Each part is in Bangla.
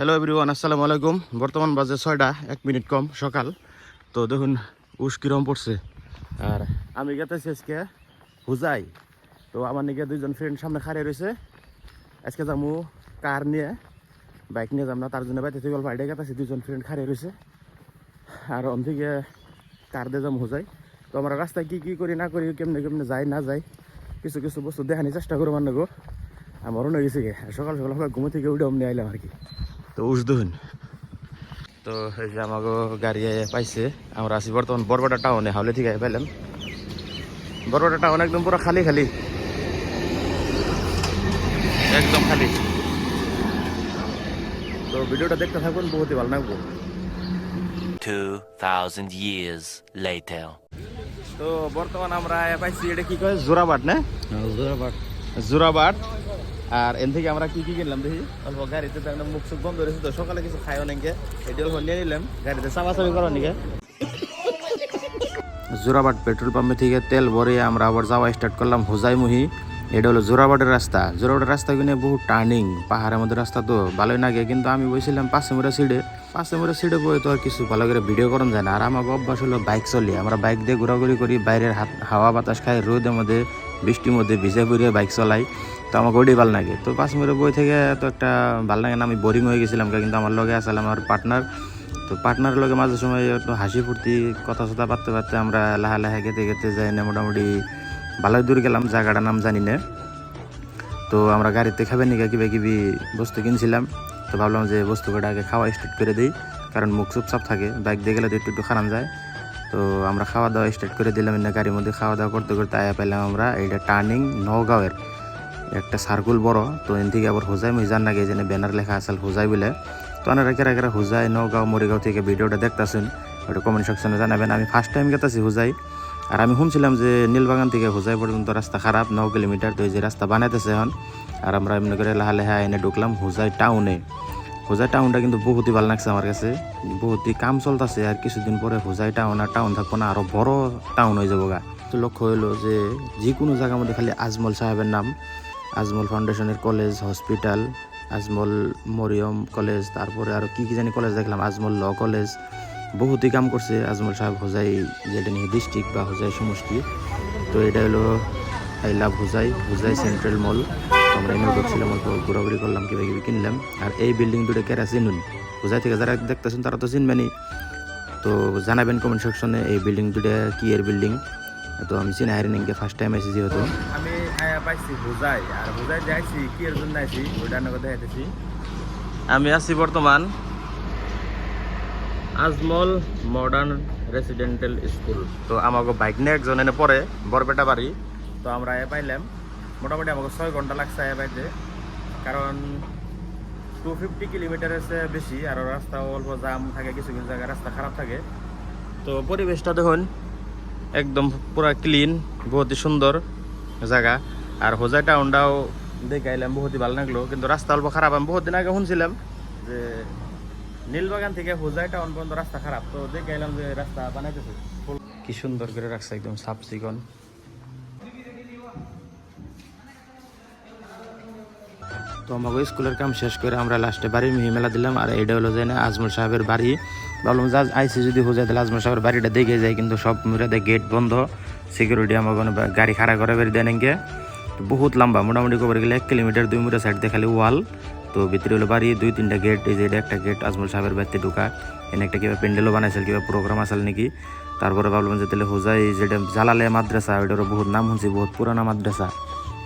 হ্যালো এভরিওয়ান আসসালামু আলাইকুম বর্তমান বাজে ছয়টা, এক মিনিট কম, সকাল। তো দেখুন, উস কিরম পড়ছে। আর আমি গেতেছি আজকে হুজাই। তো আমার নিকে দুইজন ফ্রেন্ড সামনে খাড়িয়ে রয়েছে। আজকে যামু কার নিয়ে? বাইক নিয়ে যাম না, তার জন্য বাইতে থেকে বাইরে গেতেছি, দুইজন ফ্রেন্ড খাড়িয়ে রয়েছে। আর অন থেকে কার দিয়ে যাম হুজাই। তো আমরা রাস্তায় কি কি করি, না করি, কেমনে কেমনে যাই, না যাই, কিছু কিছু বস্তু দেখানি চেষ্টা করব মানে গো আমারও নয় গেছে গে। সকাল সকাল আমরা ঘুমো থেকে উঠে অমনি আইলাম আর কি। তো উস দেখুন তো এই যে আমাকে গাড়ি পাইছে আমরা আছি বর্তমান বরবাটা টাউনে হাওলে থেকে আইয়া পাইলাম। বরবাটা টাউন একদম পুরো খালি খালি। একদম খালি। তো ভিডিওটা দেখতে থাকুন বহুতই ভালো লাগবো। 2,000 years later. তো বর্তমান আমরা পাইছি এটা কি কয়? জোরাবাট না? জোরাবাট আর এন থেকে আমরা কি কি কিনলাম দেখি? অল্প গাড়িতে তো মুখ সুখ বন্ধ রয়েছে তো, সকালে কিছু খাই অনেকে এটি অল্প নিয়ে নিলাম, গাড়িতে চাপাচাপি করার নিকে জোরাবাট পেট্রোল পাম্পে থেকে তেল ভরে আমরা আবার যাওয়া স্টার্ট করলাম হোজাইমুহি। এটা হলো জোরাবাটের রাস্তা। জোরাবাটের রাস্তা কিনে বহু টার্নিং পাহাড়ের মধ্যে রাস্তা তো ভালোই লাগে, কিন্তু আমি বসছিলাম পাশে মোড়া সিডে। পাশে মোড়া সিডে বই তো আর কিছু ভালো করে ভিডিও করান যায় না। আর আমার অভ্যাস হলো বাইক চলি। আমরা বাইক দিয়ে ঘোরাঘুরি করি, বাইরের হাত হাওয়া বাতাস খাই, রোদের মধ্যে বৃষ্টির মধ্যে ভিজে ঘুরিয়ে বাইক চলাই, তো আমাকে ওটাই ভালো লাগে। তো মিনিটের বই থেকে তো একটা ভালো লাগে না, আমি বোরিং হয়ে গেছিলাম কিন্তু আমার লগে আসলে আমার পার্টনার তো পার্টনারের লগে মাঝে সময় একটু হাসি ফুর্তি, কথা সথা পারতে পারতে আমরা লাহা লাহা গেতে গেতে যাই না মোটামুটি ভালোই দূর গেলাম, জায়গাটার নাম জানি না। তো আমরা গাড়িতে খাবে নিকা কিবা কিবি বস্তু কিনছিলাম, তো ভাবলাম যে বস্তু কটা আগে খাওয়া স্টার্ট করে দিই, কারণ মুখ চুপচাপ থাকে, বাইক দিয়ে গেলে তো একটু একটু খারাপ যায়। তো আমরা খাওয়া দাওয়া স্টার্ট করে দিলাম না গাড়ির মধ্যে খাওয়া দাওয়া করতে করতে আয়া পেলাম আমরা এইটা টার্নিং নগাঁওয়ের একটা সার্কুল বড়। তো এন থেকে আবার হোজাই মুই জান নাগে যেন ব্যানার লেখা আছে হোজাই বলে। তো আপনারা কেরা কেরা হোজাই নগাঁও, মরিগাঁও থেকে ভিডিওটা দেখতেছেন, ওটা কমেন্ট সেকশনে জানাবেন। আমি ফার্স্ট টাইম গেতেছি হোজাই। আর আমি শুনছিলাম যে নীলবাগান থেকে হোজাই পর্যন্ত রাস্তা খারাপ ন কিলোমিটার, তো এই যে রাস্তা বানাইতেছে এখন। আর আমরা এমনি করে লাহা লেহা এনে ঢুকলাম হোজাই টাউনে হোজাই টাউনটা কিন্তু বহুতই ভালো লাগছে আমার কাছে। বহুতই কাম চলতেছে আর কিছুদিন পরে হোজাই টাউন আর টাউন থাকব না, আরও বড় টাউন হয়ে যাব গা। তো লক্ষ্য হইল যে যে কোনো জায়গার মধ্যে খালি আজমল সাহেবের নাম, আজমল ফাউন্ডেশনের college, hospital, Ajmal Mariam college, তারপরে আরও কী কী জানি কলেজ দেখলাম, আজমল ল কলেজ, বহুতই কাম করছে আজমল সাহেব হোজাই, যেটা নিয়ে ডিস্ট্রিক্ট বা হোজাই সমষ্টি। তো এটা হলো I love Hojai Hojai central mall. আমরা এনে ঢুকছিলাম অল্প ঘোরাঘুরি করলাম কিবা কিবি কিনলাম। আর এই বিল্ডিং দুটো কেরা চিনুন হোজাই থেকে যারা দেখতেছেন তারা তো চিনবেনই। তো জানাবেন কমেন্ট সেকশনে এই বিল্ডিং দুটো কি এর বিল্ডিং তো আমি চিনি হারিনিংকে ফার্স্ট টাইম আইসি যেহেতু। আমি আয়া পাইছি হুজাই আর হুজাই যে আইছি কি এর জন্য আইছি দেখাইতেছি। আমি আছি বর্তমান আজমল মডার্ন রেসিডেন্টাল স্কুল তো আমাকে বাইক নিয়ে একজন এনে পড়ে বরপেটা বাড়ি। তো আমরা আয়া পাইলাম। মোটামুটি আমাকে ছয় ঘণ্টা লাগছে পাইতে কারণ টু ফিফটি কিলোমিটারের চেয়ে বেশি, আর রাস্তা অল্প জাম থাকে, কিছু কিছু জায়গায় রাস্তা খারাপ থাকে। তো পরিবেশটা দেখুন, একদম পুরা ক্লিন বহুতই সুন্দর জায়গা। আর হোজাই টাউনটাও দেখে আইলাম বহুতই ভালো লাগল। কিন্তু রাস্তা অল্প খারাপ, আমি বহুত দিন আগে শুনছিলাম যে নীলবাগান থেকে হোজাই টাউন পর্যন্ত রাস্তা খারাপ। তো দেখে আইলাম যে রাস্তা বানাইতেছে। কি সুন্দর করে রাখছে একদম সাফ চিকন তো আমাকে স্কুলের কাম শেষ করে আমরা লাস্টে বাড়ির মিহি মেলা দিলাম। আর এটা হলো যে না, আজমল সাহেবের বাড়ি। ভাবলাম যা আইসি যদি হয়ে যায় তাহলে আজমল সাহেবের বাড়িটা দেখে যায় কিন্তু সব মিরাতে গেট বন্ধ সিকিউরিটি আমাকে গাড়ি খাড়া করে বেরিয়ে এনকে তো বহুত লম্বা, মোটামুটি কবার গেলে এক কিলোমিটার, দুই মিটার সাইড দিয়ে খালি ওয়াল। তো ভিতরে হলো বাড়ি, দুই তিনটা গেট এই যে এটা একটা গেট আজমল সাহেবের বাড়িতে ঢুকা। এনে একটা কিবা প্যান্ডেলও বানাইছিল কিবা প্রোগ্রাম আসল নাকি? তারপরে ভাবলাম যে তাহলে হোজাই যেটা জালালে মাদ্রাসা, ওইটারও বহুত নাম শুনছি, বহুত পুরানা মাদ্রাসা।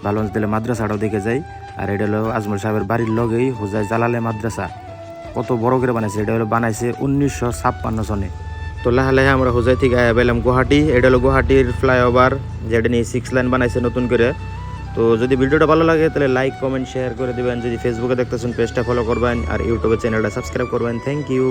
ভাবলাম যে তাহলে মাদ্রাসাটাও দেখে যাই। আর এটা হলো আজমল সাহেবের বাড়ির লগেই হোজাই জালালে মাদ্রাসা। কত বড় করে বানাইছে, এটা হলো বানাইছে উনিশশো ছাপ্পান্ন সনে। তো লাহা লাহে আমরা হোজাই থেকে আয়া পেলাম গুয়াহাটি। এটা হলো গুয়াহাটির ফ্লাইওভার, যেটা নিয়ে সিক্স লাইন বানাইছে নতুন করে। তো যদি ভিডিওটা ভালো লাগে, তাহলে লাইক কমেন্ট শেয়ার করে দিবেন। যদি ফেসবুকে দেখতেছেন পেজটা ফলো করবেন। আর ইউটিউবে চ্যানেলটা সাবস্ক্রাইব করবেন। Thank you